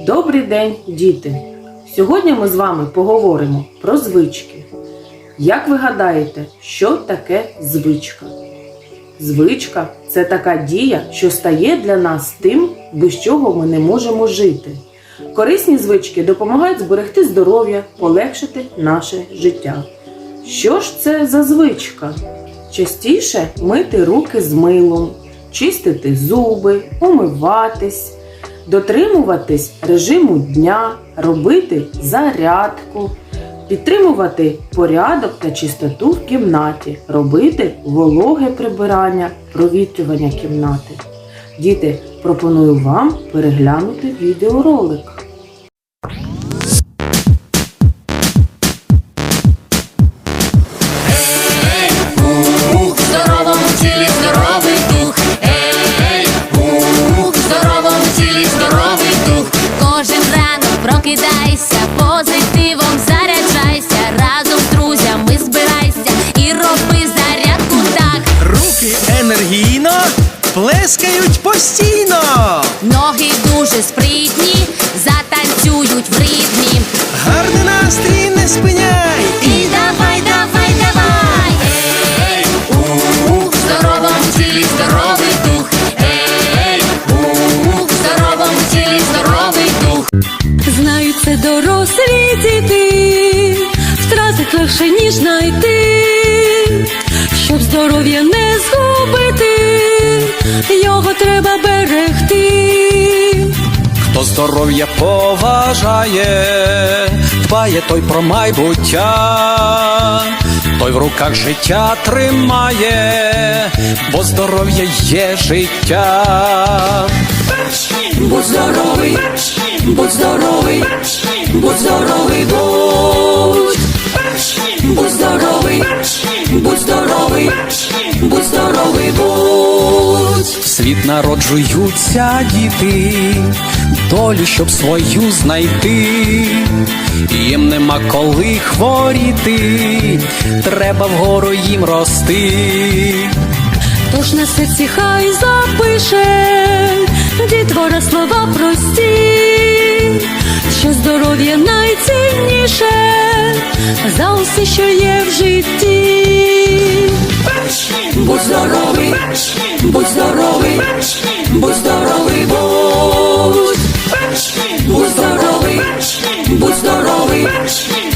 Добрий день, діти! Сьогодні ми з вами поговоримо про звички. Як ви гадаєте, що таке звичка? Звичка це така дія, що стає для нас тим, без чого ми не можемо жити. Корисні звички допомагають зберегти здоров'я, полегшити наше життя. Що ж це за звичка? Частіше мити руки з милом, чистити зуби, умиватись, дотримуватись режиму дня, робити зарядку, підтримувати порядок та чистоту в кімнаті, робити вологе прибирання, провітрювання кімнати. Діти, пропоную вам переглянути відеоролик. Плескають постійно. Ноги дуже спритні, затанцюють в ритмі. Гарний настрій не спиняй. І давай, давай, давай. Ей, ух, в здоровому тілі здоровий дух. Ей, ух, в здоровому тілі здоровий дух. Знають це дорослі діти, втратить легше, ніж знайти, щоб здоров'я не згубити, його треба берегти. Хто здоров'я поважає, дбає той про майбуття, той в руках життя тримає, бо здоров'я є життя. Будь здоровий, будь здоровий, будь здоровий, будь, народжуються діти, долю, щоб свою знайти, їм нема коли хворіти, треба вгору їм рости. Тож на серці хай запише дітвора слова прості, що здоров'я найцінніше за усе, що є в житті. Будь здоровий, будь здоровий, будь здоровий, будь, будь здоровий, будь здоровий,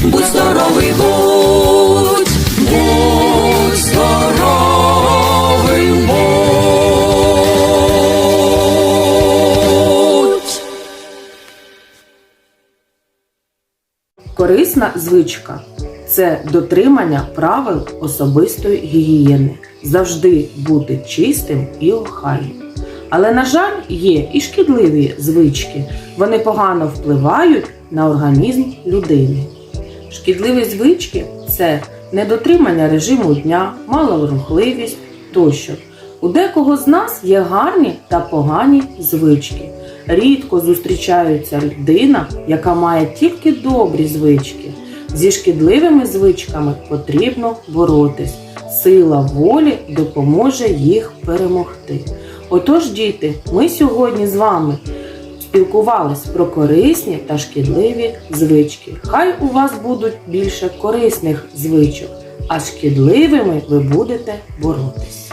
будь здоровий, будь, будь здоровий, будь. Корисна звичка це дотримання правил особистої гігієни, завжди бути чистим і охайним. Але, на жаль, є і шкідливі звички. Вони погано впливають на організм людини. Шкідливі звички це недотримання режиму дня, малорухливість тощо. У декого з нас є гарні та погані звички. Рідко зустрічається людина, яка має тільки добрі звички. Зі шкідливими звичками потрібно боротись. Сила волі допоможе їх перемогти. Отож, діти, ми сьогодні з вами спілкувались про корисні та шкідливі звички. Хай у вас будуть більше корисних звичок, а шкідливими ви будете боротись.